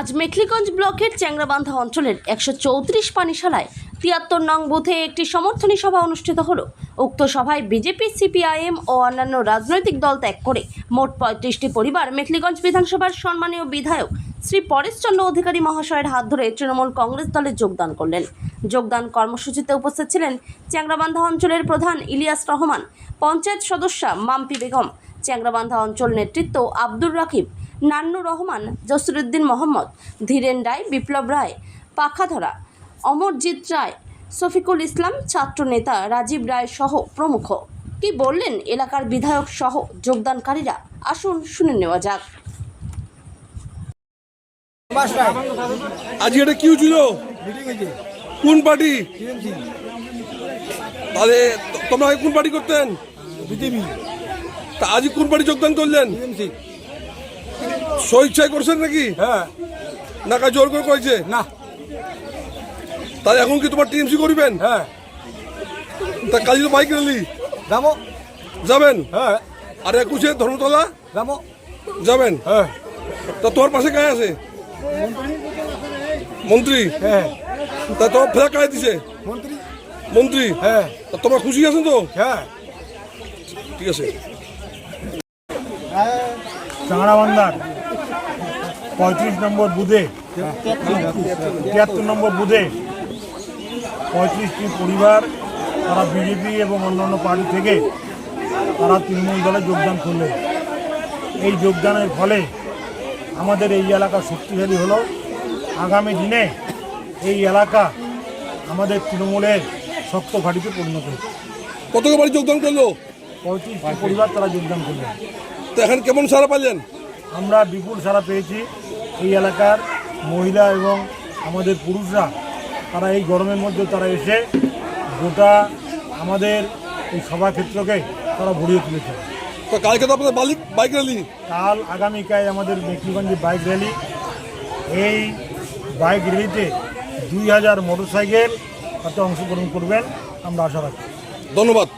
আজ মেখলিগঞ্জ ব্লকের চ্যাংরাবান্ধা অঞ্চলের একশো চৌত্রিশ পানিশালায় তিয়াত্তর নং বুথে একটি সমর্থনী সভা অনুষ্ঠিত হল। উক্ত সভায় বিজেপি, সিপিআইএম ও অন্যান্য রাজনৈতিক দল ত্যাগ করে মোট পঁয়ত্রিশটি পরিবার মেখলিগঞ্জ বিধানসভার সম্মানীয় বিধায়ক শ্রী পরেশচন্দ্র অধিকারী মহাশয়ের হাত ধরে তৃণমূল কংগ্রেস দলে যোগদান করলেন। যোগদান কর্মসূচিতে উপস্থিত ছিলেন চ্যাংরাবান্ধা অঞ্চলের প্রধান ইলিয়াস রহমান, পঞ্চায়েত সদস্যা মাম্পি বেগম, চ্যাংরাবান্ধা অঞ্চল নেতৃত্ব আব্দুর রাকিব নান্নু রহমান জসরুদ্দিন মোহাম্মদ ধীরেন রায় বিপ্লব রায় পাখাধরা অমরজিৎ রায় শফিকুল ইসলাম ছাত্রনেতা রাজীব রায় সহ প্রমুখ। কি বললেন এলাকার বিধায়ক সহ যোগদানকারীরা? আসুন শুনে নেওয়া যাক। আজকে এটা কি ছিল কোন পার্টি? তাহলে তোমরা কোন পার্টি করতেন? বিজেপি। তা আজ কোন পার্টি যোগদান করলেন? স্বেচ্ছায় করছেন নাকি? হ্যাঁ। না কাজ জোর করে করেছে না। তাহলে এখন কি তোমার টিএমসি করবেন? হ্যাঁ। তা কাজী তো বাইক র্যালি যাব। যাবেন? হ্যাঁ। আর একুশে ধর্মতলা? যাব। যাবেন? হ্যাঁ। তা তোমার পাশে কায় আছে? মন্ত্রী? হ্যাঁ। তা তোমার ফেরা কায় দিছে? মন্ত্রী। মন্ত্রী? হ্যাঁ। তা তোমরা খুশি আছেন তো? হ্যাঁ। ঠিক আছে। চাঁড়াবান্ধার পঁয়ত্রিশ নম্বর বুধে তিয়াত্তর নম্বর বুধে পঁয়ত্রিশটি পরিবার তারা বিজেপি এবং অন্যান্য পার্টি থেকে তারা তৃণমূল দলে যোগদান করলেন। এই যোগদানের ফলে আমাদের এই এলাকা শক্তিশালী হলো। আগামী দিনে এই এলাকা আমাদের তৃণমূলের শক্ত ঘাটিতে পরিণত হচ্ছে কত বাড়ি যোগদান করল? পঁয়ত্রিশটি পরিবার তারা যোগদান করলেন। তো এখন কেমন সারা পাইলেন? আমরা বিপুল সারা পেয়েছি। এই এলাকার মহিলা এবং আমাদের পুরুষরা তারা এই গরমের মধ্যে তারা এসে গোটা আমাদের এই সভাক্ষেত্রকে তারা ভরিয়ে তুলেছে। তো কালকে তো আপনাদের বালিক বাইক র্যালি কাল আগামীকাল আমাদের মেকলিগঞ্জে বাইক র্যালি এই বাইক র্যালিতে দুই হাজার মোটরসাইকেল তাতে অংশগ্রহণ করবেন আমরা আশা রাখি। ধন্যবাদ।